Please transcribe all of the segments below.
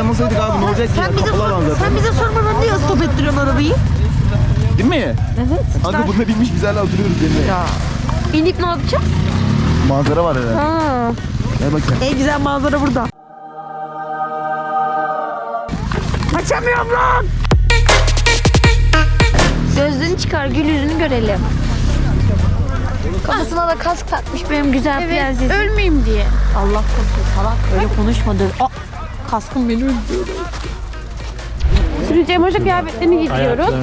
yanmasaydık abi ne olacak ki? Sen ya? bize, Kapalı alan sor, zaten. sen bize sormadan niye stop ettiriyorsun arabayı? Değil mi? Evet. Kanka bunda binmiş biz hala oturuyoruz yerine. Ya. İnip ne yapacağız? Manzara var herhalde. Ha. Gel bakayım. En güzel manzara burada. Açamıyorum lan. Gözlüğünü çıkar, gül yüzünü görelim. Kafasına da kask takmış benim güzel prensesim. Ölmeyeyim diye. Allah korusun salak öyle konuşmadı. Aa, kaskım beni öldürdü. Şimdi Cem Hoca kıyafetlerini giyiyoruz.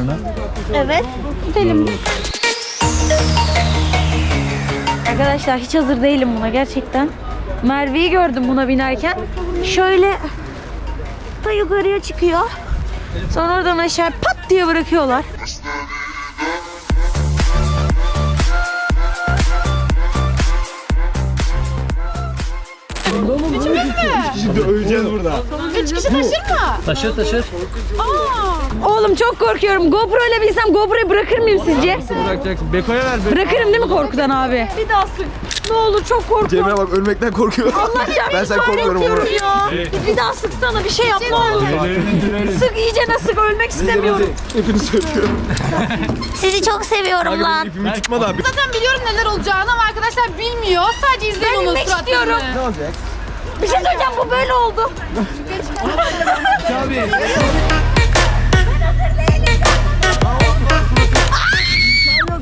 Evet. Gidelim. Arkadaşlar hiç hazır değilim buna gerçekten. Merve'yi gördüm buna binerken. Şöyle da yukarıya çıkıyor. Sonra oradan aşağı pat diye bırakıyorlar. Şimdi öleceğiz burada. Taşır taşır. Oğlum çok korkuyorum. GoPro ile bilsem GoPro'yu bırakır mıyım sizce? Bırakacaksın. Beko'ya ver. Beko. Bırakırım değil mi korkudan abi? Bir daha sık. Ne olur çok korkuyorum. Cemre bak ölmekten korkuyor. Allah'ım ben sen korkmuyorum diyorum ama. ya. Bir daha sıksana bir şey yap ne olur. Sık iyice sık ölmek istemiyorum. Hepini söylüyorum. Sizi çok seviyorum lan. İpimi da abi. Zaten biliyorum neler olacağını ama arkadaşlar bilmiyor. Sadece izleyin onun suratlarını. istiyorum. Ne olacak? Bir şey söyleyeceğim bu böyle oldu.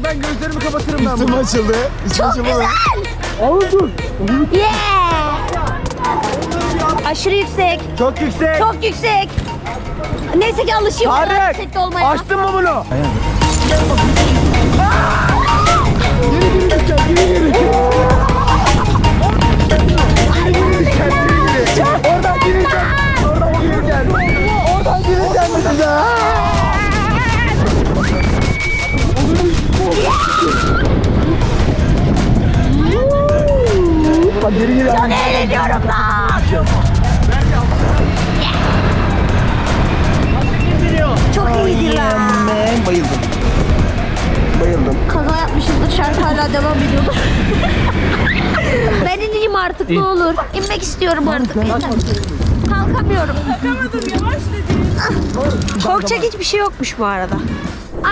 Ben gözlerimi kapatırım ben Üstüm açıldı. Üstüm açıldı. Yeah. Aşırı yüksek. Çok yüksek. Çok yüksek. Neyse ki alışayım yüksekte olmaya. Açtın mı bunu? Oradan şarkı hala devam ediyordu. ben ineyim artık ne olur. İnmek istiyorum artık. Kalkamıyorum. Kalkamadım yavaş Korkacak hiçbir şey yokmuş bu arada.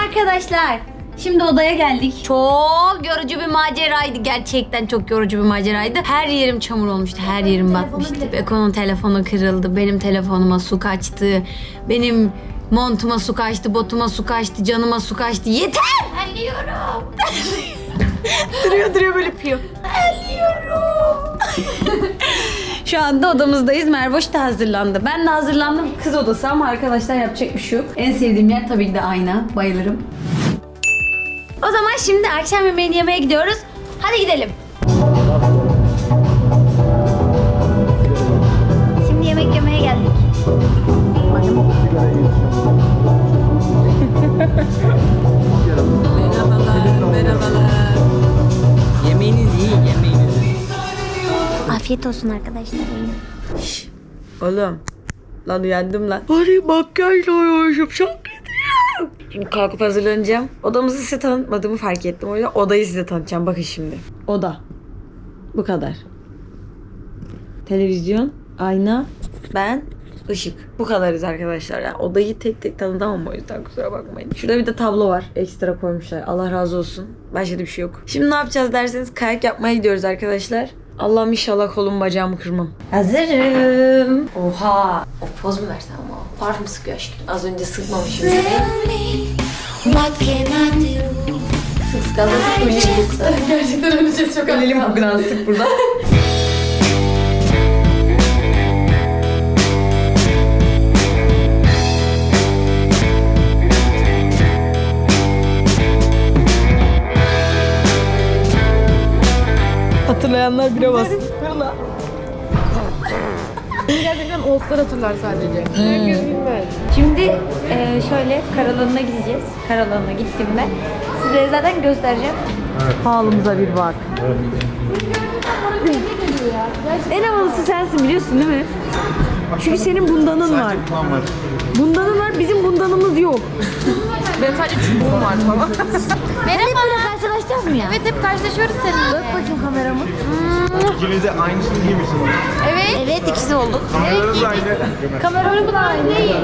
Arkadaşlar Şimdi odaya geldik. Çok yorucu bir maceraydı. Gerçekten çok yorucu bir maceraydı. Her yerim çamur olmuştu. Her yerim batmıştı. Beko'nun telefonu kırıldı. Benim telefonuma su kaçtı. Benim montuma su kaçtı. Botuma su kaçtı. Canıma su kaçtı. Yeter! Ölüyorum. duruyor duruyor böyle piyor. Ölüyorum. Şu anda odamızdayız. Mervoş da hazırlandı. Ben de hazırlandım. Kız odası ama arkadaşlar yapacak bir şey yok. En sevdiğim yer tabii ki de ayna. Bayılırım. O zaman şimdi akşam yemeğini yemeye gidiyoruz. Hadi gidelim. Afiyet olsun arkadaşlar. Oğlum. Lan uyandım lan. Hadi makyajla uyumuşum. Çok kötüyüm. Şimdi kalkıp hazırlanacağım. Odamızı size tanıtmadığımı fark ettim. O yüzden odayı size tanıtacağım. Bakın şimdi. Oda. Bu kadar. Televizyon, ayna, ben, ışık. Bu kadarız arkadaşlar. Yani odayı tek tek tanıtamam o yüzden kusura bakmayın. Şurada bir de tablo var. Ekstra koymuşlar. Allah razı olsun. Başka da bir şey yok. Şimdi ne yapacağız derseniz kayak yapmaya gidiyoruz arkadaşlar. Allah'ım inşallah kolum bacağımı kırmam. Hazırım. Oha. O poz mu versem ama? Parfüm sıkıyor aşkım. Az önce sıkmamışım. What can I do? Sık sık az önce sıkmışım. Gerçekten öleceğiz çok Ölelim bugün sık burada. Hatırlayanlar bire bassın. Gerçekten oldlar hatırlar sadece. Herkes bilmez. Şimdi e, şöyle karalanına gideceğiz. Karalanına gittiğimde size zaten göstereceğim. Halımıza bir bak. En havalısı sensin biliyorsun değil mi? Çünkü senin bundanın var. Sadece kulağım var. Bundanın var, bizim bundanımız yok. Benim sadece çubuğum var falan. Merhaba. karşılaşacağız mı ya? evet hep karşılaşıyoruz seninle. Bak bakayım kameramı. İkiniz de aynısını giymişsiniz. Evet. Evet ikisi olduk. Kameralarınız da aynı. Kameramı da aynı. Değil.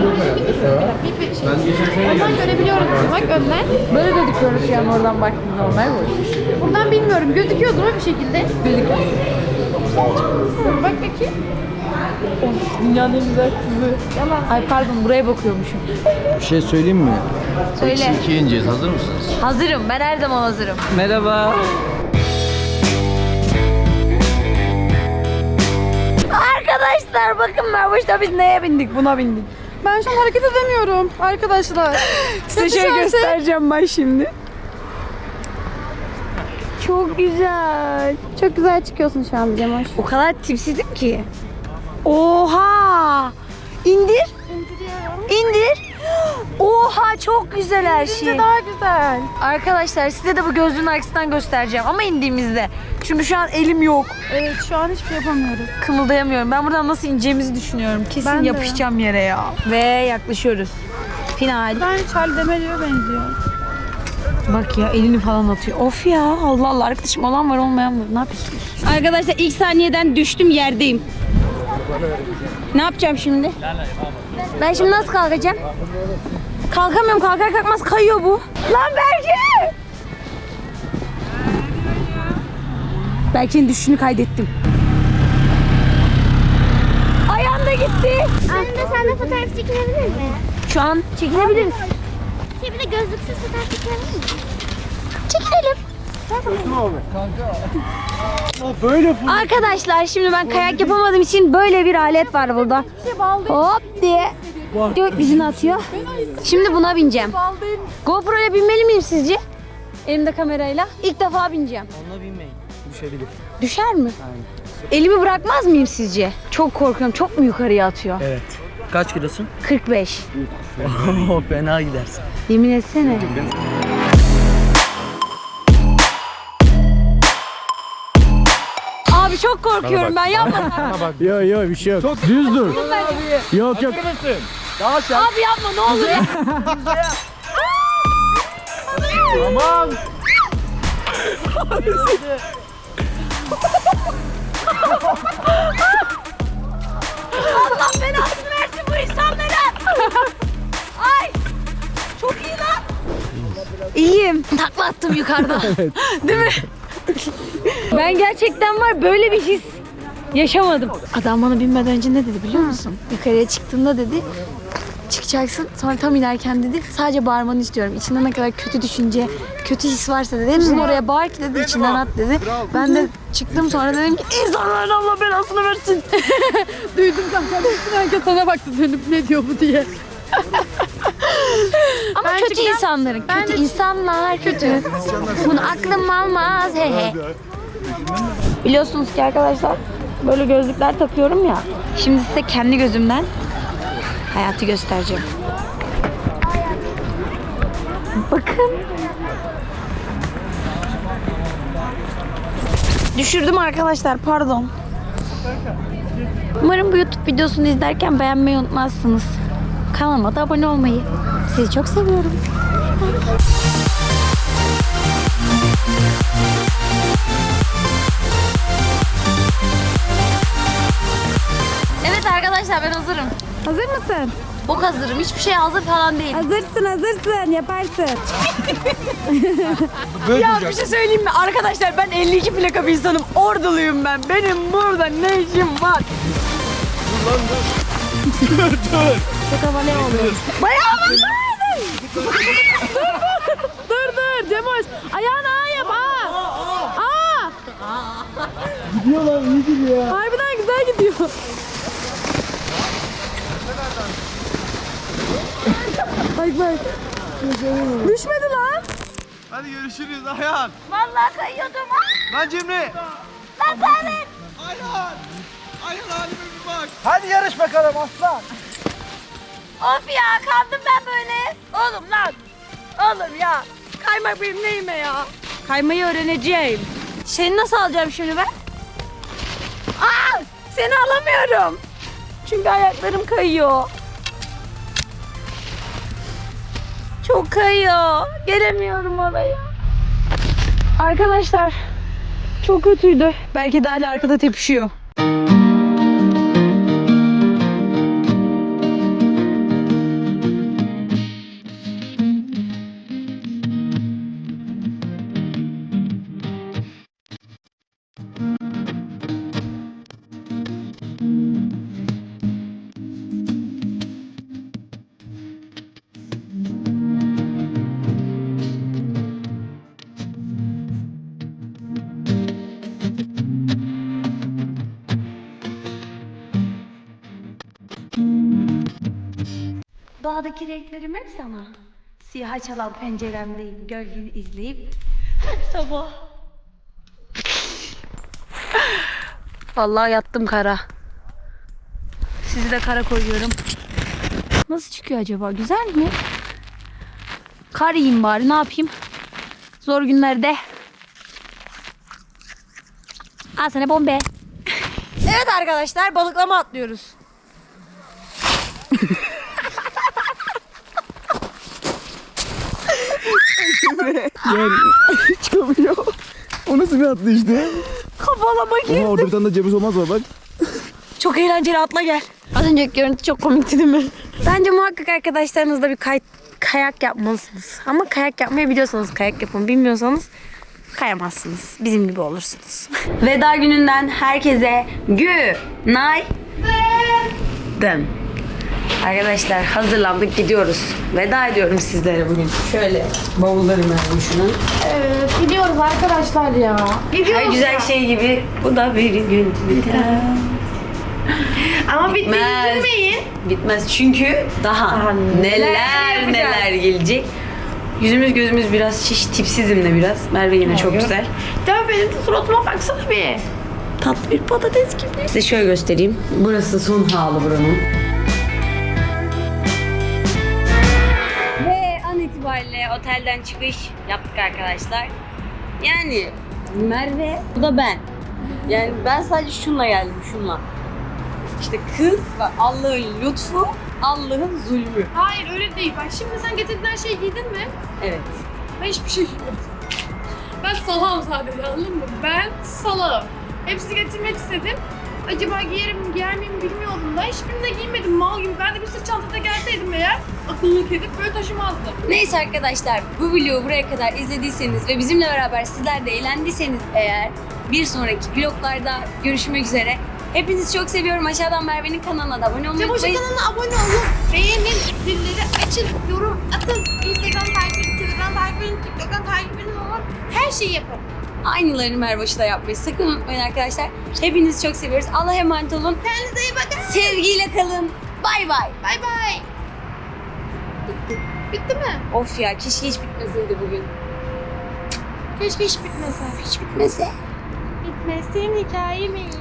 Bir bir şey. Oradan görebiliyorum. Bak önden. Böyle gözüküyoruz an oradan baktığında normal bu. Buradan bilmiyorum. Gözüküyordu mu bir şekilde? Gözüküyor. Bak bakayım. Dünyanın en güzel kızı. Yalan. Ay pardon buraya bakıyormuşum. Bir şey söyleyeyim mi? Söyle. İki ineceğiz. Hazır mısınız? Hazırım. Ben her zaman hazırım. Merhaba. Arkadaşlar bakın Mervoş'ta biz neye bindik? Buna bindik. Ben şu an hareket edemiyorum arkadaşlar. Size şöyle göstereceğim ben şimdi. Çok güzel. Çok güzel çıkıyorsun şu an Cemoş. O kadar tipsizim ki. Oha! İndir. İndir. Oha çok güzel her şey. Daha güzel. Arkadaşlar size de bu gözlüğün arkasından göstereceğim ama indiğimizde. Çünkü şu an elim yok. Evet şu an hiçbir şey yapamıyoruz. Kımıldayamıyorum. Ben buradan nasıl ineceğimizi düşünüyorum. Kesin Ben de. yapışacağım yere ya. Ve yaklaşıyoruz. Final. Ben Charlie D'Amelio'ya benziyor. Bak ya elini falan atıyor. Of ya Allah Allah arkadaşım olan var olmayan var. Ne yapıyorsunuz? Arkadaşlar ilk saniyeden düştüm yerdeyim. Ne yapacağım şimdi? Ben şimdi nasıl kalkacağım? Kalkamıyorum kalkar kalkmaz kayıyor bu. Lan Berke! Berke'nin düşüşünü kaydettim. Ayağım da gitti. Anne sen de fotoğraf çekilebilir mi? Şu an çekilebiliriz. Şey bir de gözlüksüz fotoğraf çekilebilir mi? Arkadaşlar şimdi ben kayak yapamadığım için böyle bir alet var burada. Hop diye gökyüzüne atıyor. Şimdi buna bineceğim. GoPro'ya binmeli miyim sizce? Elimde kamerayla. İlk defa bineceğim. Onunla binmeyin. Düşebilir. Düşer mi? Elimi bırakmaz mıyım sizce? Çok korkuyorum. Çok mu yukarıya atıyor? Evet. Kaç kilosun? 45. Fena gidersin. Yemin etsene. Çok korkuyorum ben yapma. Yok yok bir şey yok. Çok düz dur. Yok yok. Abi yapma ne olur. ya. Tamam. Allah belasını versin bu insanlara. Ay çok iyi lan. İyiyim. Takla attım yukarıda. Değil mi? ben gerçekten var böyle bir his yaşamadım. Adam bana binmeden önce ne dedi biliyor musun? Yukarıya çıktığında dedi çıkacaksın sonra tam inerken dedi sadece bağırmanı istiyorum. İçinde ne kadar kötü düşünce, kötü his varsa dedi hepsini oraya bağır ki dedi içinden at dedi. Ben de çıktım sonra dedim ki insanların Allah belasını versin. Duydum kanka. Herkes sana baktı dönüp ne diyor bu diye. Ama kötü insanların, kötü insanlar kötü. Bunu aklım almaz he he. Biliyorsunuz ki arkadaşlar böyle gözlükler takıyorum ya. Şimdi size kendi gözümden hayatı göstereceğim. Bakın. Düşürdüm arkadaşlar pardon. Umarım bu YouTube videosunu izlerken beğenmeyi unutmazsınız. Kanalıma da abone olmayı. Sizi çok seviyorum. Hazır mısın? Bok hazırım. Hiçbir şey hazır falan değil. Hazırsın hazırsın yaparsın. Ya bir şey söyleyeyim mi? Arkadaşlar ben 52 plaka bir insanım. Orduluyum ben. Benim burada ne işim var? Dur dur Cemoş. Ayağını A yap A. A. Gidiyor lan iyi gidiyor. Harbiden güzel gidiyor. Bak bak. Düşmedi lan. Hadi görüşürüz Ayhan. Vallahi kayıyordum. Lan Cemre. Lan Tahmin. Ayhan. Ayhan halime bir bak. Hadi yarış bakalım aslan. Of ya kaldım ben böyle. Oğlum lan. Oğlum ya. Kaymak benim neyime ya? Kaymayı öğreneceğim. Seni nasıl alacağım şimdi ben? Aa! Seni alamıyorum. Çünkü ayaklarım kayıyor. Çok kayıyor. Gelemiyorum oraya. Arkadaşlar çok kötüydü. Belki de hala arkada tepişiyor. Doğadaki renklerim hep sana. Siyah çalan penceremdeyim. Gölgeni izleyip sabah. Vallahi yattım kara. Sizi de kara koyuyorum. Nasıl çıkıyor acaba? Güzel mi? Kar yiyeyim bari ne yapayım? Zor günlerde. Al sana bombe. Evet arkadaşlar balıklama atlıyoruz. Çıkamıyor. O nasıl bir atlayıştı? Kafalama Oha gir. orada bir tane de ceviz olmaz var bak. Çok eğlenceli atla gel. Az önceki görüntü çok komikti değil mi? Bence muhakkak arkadaşlarınızla bir kay- kayak yapmalısınız. Ama kayak yapmayı biliyorsanız kayak yapın. Bilmiyorsanız kayamazsınız. Bizim gibi olursunuz. Veda gününden herkese günaydın. Arkadaşlar hazırlandık gidiyoruz. Veda ediyorum sizlere bugün. Şöyle bavullarımı alayım şunu. Evet gidiyoruz arkadaşlar ya. Her güzel şey gibi bu da bir gün biter. Ama Bitmez. üzülmeyin. Bitmez çünkü daha, neler neler gelecek. Yüzümüz gözümüz biraz şiş, tipsizim de biraz. Merve yine çok güzel. Mi? Benim de suratıma baksana bir. Tatlı bir patates gibi. Size şöyle göstereyim. Burası son hali buranın. İtibariyle otelden çıkış yaptık arkadaşlar. Yani Merve, bu da ben. Yani ben sadece şunla geldim, şunla. İşte kız ve Allah'ın lütfu, Allah'ın zulmü. Hayır öyle değil. Bak şimdi sen getirdiğin şeyi giydin mi? Evet. Ben hiçbir şey giymedim. Ben salağım sadece anladın mı? Ben salağım. Hepsini getirmek istedim. Acaba giyerim mi giyer miyim bilmiyordum da hiçbirini de giymedim mal gibi. Ben de bir sırt çantada gelseydim eğer akıllık edip böyle taşımazdım. Neyse arkadaşlar bu videoyu buraya kadar izlediyseniz ve bizimle beraber sizler de eğlendiyseniz eğer bir sonraki vloglarda görüşmek üzere. Hepinizi çok seviyorum. Aşağıdan Merve'nin kanalına da abone olmayı unutmayın. kanalına abone olun. Beğenin, zilleri açın, yorum atın. Instagram takip edin, Telegram takip edin, TikTok'tan takip edin her şeyi yapın. Aynılarını Merve'şi da yapmayı sakın unutmayın arkadaşlar. Hepinizi çok seviyoruz. Allah'a emanet olun. Kendinize iyi bakın. Sevgiyle kalın. Bay bay. Bay bay. Bitti. Bitti mi? Of ya keşke hiç bitmeseydi bugün. Keşke hiç bitmese. Hiç bitmese. Bitmesin hikayemiz.